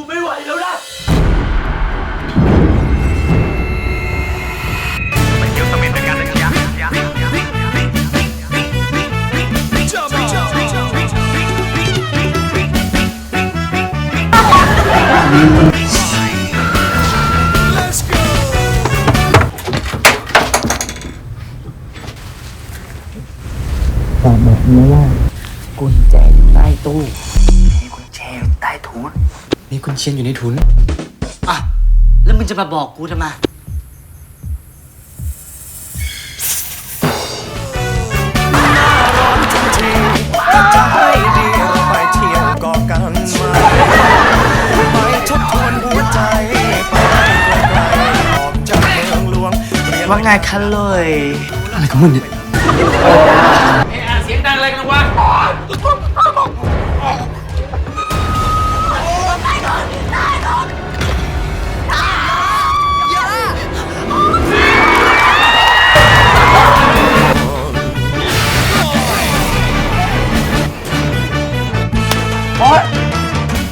กูไม่ไหวแล้วนะบอกบอกเมียว่ากุญแจอยู่ใต้ตู้มีกุญแจอยู่ใต้ถุน มีกุญเชียนอยู่ในถุน อะ แล้วมึงจะมาบอกกูทำไม จะให้ดีเราไปเที่ยวเกาะกันไหมไปทบทวนหัวใจ ไปไกลๆออกจากเมืองหลวงเรียนว่าไงคะเลย อะไรของมึงเนี่ย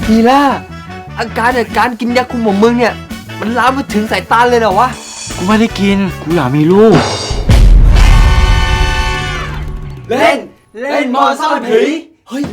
ฮีล่าอาการเนี่ยการกินยาคุมของมึงเนี่ย มันลามมาถึงสายตาเลยเหรอวะ กูไม่ได้กิน กูอยากมีลูก เล่น เล่นมอซ่อนผี เฮ้ย